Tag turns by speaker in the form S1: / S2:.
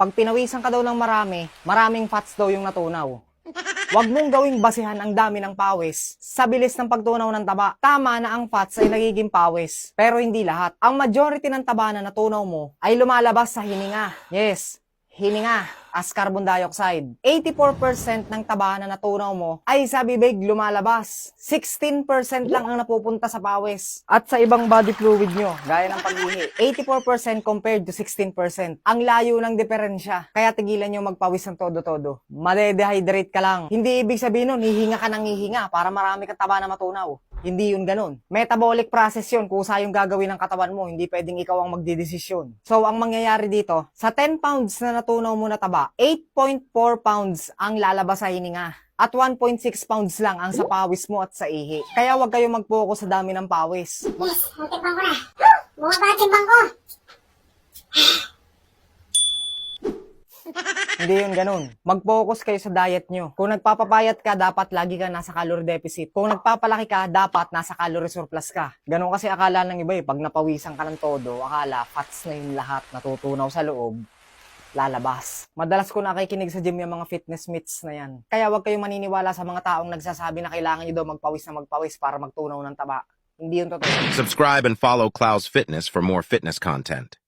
S1: Pag pinawisan ka daw ng marami, maraming fats daw yung natunaw. Huwag mong gawing basihan ang dami ng pawis sa bilis ng pagtunaw ng taba. Tama na ang fats ay nagiging pawis, pero hindi lahat. Ang majority ng taba na natunaw mo ay lumalabas sa hininga. Yes, hininga as carbon dioxide. 84% ng taba na natunaw mo ay sa bibig lumalabas. 16% lang ang napupunta sa pawis. At sa ibang body fluid nyo, gaya ng pag-ihi, 84% compared to 16%. Ang layo ng diferensya. Kaya tigilan nyo magpawis ng todo-todo. Madedehydrate ka lang. Hindi ibig sabihin nun, hihinga ka ng hihinga para marami kang taba na matunaw. Hindi yun ganun. Metabolic process yun. Kusa yung gagawin ng katawan mo. Hindi pwedeng ikaw ang magdidesisyon. So, ang mangyayari dito, sa 10 pounds na natunaw mo na taba, 8.4 pounds ang lalabas sa hininga. At 1.6 pounds lang ang sa pawis mo at sa ihi. Kaya huwag kayong mag-focus sa dami ng pawis.
S2: Ang timbang ko na. Bumaba ang timbang ko.
S1: Hindi yun ganun. Mag-focus kayo sa diet nyo. Kung nagpapapayat ka, dapat lagi ka nasa calorie deficit. Kung nagpapalaki ka, dapat nasa calorie surplus ka. Ganun kasi akala ng iba eh. Pag napawisan ka ng todo, akala fats na yung lahat natutunaw sa loob lalabas. Madalas ko nakikinig sa gym yung mga fitness myths na yan. Kaya huwag kayong maniniwala sa mga taong nagsasabi na kailangan nyo daw magpawis na magpawis para magtunaw ng taba. Hindi yun totoo.
S3: Subscribe and follow Cloud's Fitness for more fitness content.